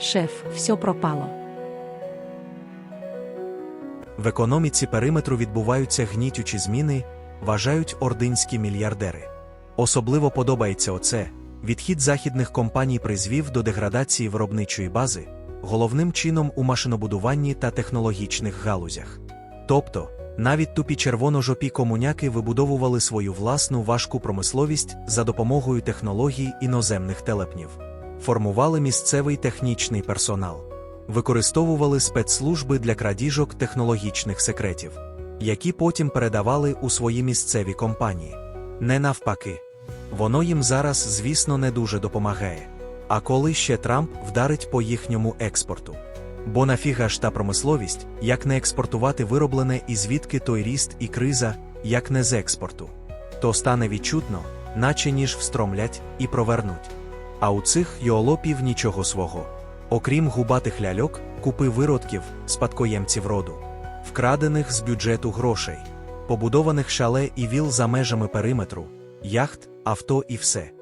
Шеф, все пропало. В економіці периметру відбуваються гнітючі зміни, вважають ординські мільярдери. Особливо подобається оце. Відхід західних компаній призвів до деградації виробничої бази, головним чином у машинобудуванні та технологічних галузях. Тобто, навіть тупі червоножопі комуняки вибудовували свою власну важку промисловість за допомогою технологій іноземних телепнів, формували місцевий технічний персонал, використовували спецслужби для крадіжок технологічних секретів, які потім передавали у свої місцеві компанії. Не навпаки. Воно їм зараз, звісно, не дуже допомагає. А коли ще Трамп вдарить по їхньому експорту? Бо нафіга ж та промисловість, як не експортувати вироблене і звідки той ріст і криза, як не з експорту, то стане відчутно, наче ніж встромлять і провернуть. А у цих йолопів нічого свого. Окрім губатих ляльок, купи виродків, спадкоємців роду, вкрадених з бюджету грошей, побудованих шале і віл за межами периметру, яхт, авто і все.